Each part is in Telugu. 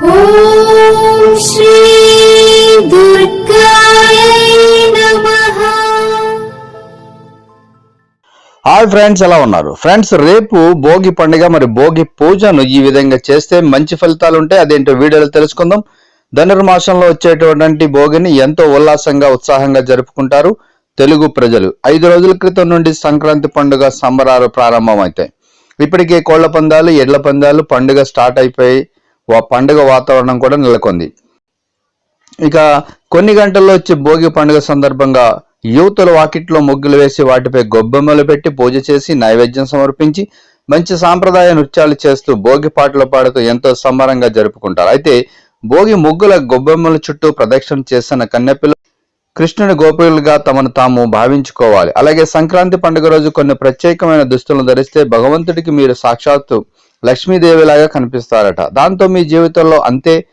హాయ్ ఫ్రెండ్స్ ఎలా ఉన్నారు? ఫ్రెండ్స్ రేపు భోగి పండుగ మరి భోగి పూజను ఈ విధంగా చేస్తే మంచి ఫలితాలు ఉంటాయి అదేంటో వీడియోలో తెలుసుకుందాం. ధనుర్మాసంలో వచ్చేటువంటి భోగిని ఎంతో ఉల్లాసంగా ఉత్సాహంగా జరుపుకుంటారు తెలుగు ప్రజలు. ఐదు రోజుల క్రితం నుండి సంక్రాంతి పండుగ సంబరాలు ప్రారంభమవుతాయి. ఇప్పటికే కోళ్ళ పందాలు ఎడ్ల పందాలు పండుగ స్టార్ట్ అయిపోయి పండుగ వాతావరణం కూడా నెలకొంది. ఇక కొన్ని గంటల్లో వచ్చే భోగి పండుగ సందర్భంగా యువతులు వాకిట్లో ముగ్గులు వేసి వాటిపై గొబ్బెమ్మలు పెట్టి పూజ చేసి నైవేద్యం సమర్పించి మంచి సాంప్రదాయ నృత్యాలు చేస్తూ భోగి పాటలు పాడుతూ ఎంతో సంబరంగా జరుపుకుంటారు. అయితే భోగి ముగ్గుల గొబ్బెమ్మల చుట్టూ ప్రదక్షిణ చేస్తున్న కన్నెపిల్ల కృష్ణుని గోపికలుగా తమను తాము భావించుకోవాలి. అలాగే సంక్రాంతి పండుగ రోజు కొన్ని ప్రత్యేకమైన దుస్తులను ధరిస్తే భగవంతుడికి మీరు సాక్షాత్తు లక్ష్మీదేవిలాగా కనిపిస్తారట. దాంతో మీ జీవితంలో అంతే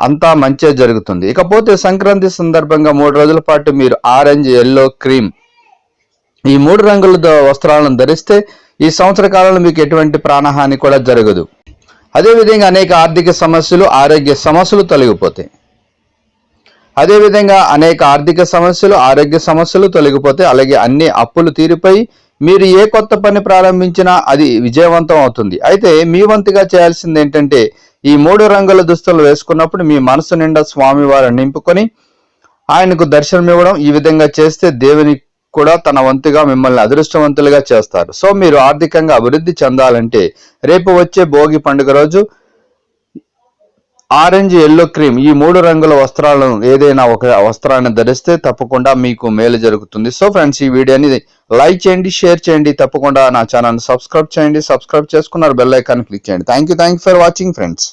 అంతా మంచే జరుగుతుంది. ఇకపోతే సంక్రాంతి సందర్భంగా మూడు రోజుల పాటు మీరు ఆరెంజ్ ఎల్లో క్రీమ్ ఈ మూడు రంగుల ద- వస్త్రాలను ధరిస్తే ఈ సంవత్సర కాలంలో మీకు ఎటువంటి ప్రాణహాని కూడా జరగదు. అదేవిధంగా అనేక ఆర్థిక సమస్యలు ఆరోగ్య సమస్యలు తొలగిపోతాయి. అదేవిధంగా అనేక ఆర్థిక సమస్యలు ఆరోగ్య సమస్యలు తొలగిపోతే అలాగే అన్ని అప్పులు తీరిపోయి మీరు ఏ కొత్త పని ప్రారంభించినా అది విజయవంతం అవుతుంది. అయితే మీ వంతుగా చేయాల్సింది ఏంటంటే ఈ మూడు రంగుల దుస్తులు వేసుకున్నప్పుడు మీ మనసు నిండా స్వామివారిని నింపుకొని ఆయనకు దర్శనం ఇవ్వడం ఈ విధంగా చేస్తే దేవుని కూడా తన వంతుగా మిమ్మల్ని అదృష్టవంతులుగా చేస్తారు. సో మీరు ఆర్థికంగా అభివృద్ధి చెందాలంటే రేపు వచ్చే భోగి పండుగ రోజు ఆరెంజ్ ఎల్లో క్రీమ్ ఈ మూడు రంగుల వస్త్రాలను ఏదైనా ఒక వస్త్రాన్ని ధరిస్తే తప్పకుండా మీకు మేలు జరుగుతుంది. సో ఫ్రెండ్స్ ఈ వీడియోని లైక్ చేయండి షేర్ చేయండి. తప్పకుండా నా ఛానల్ సబ్స్క్రైబ్ చేయండి. సబ్స్క్రైబ్ చేసుకున్నారు బెల్ ఐకాన్ క్లిక్ చేయండి. Thank you thank you for watching friends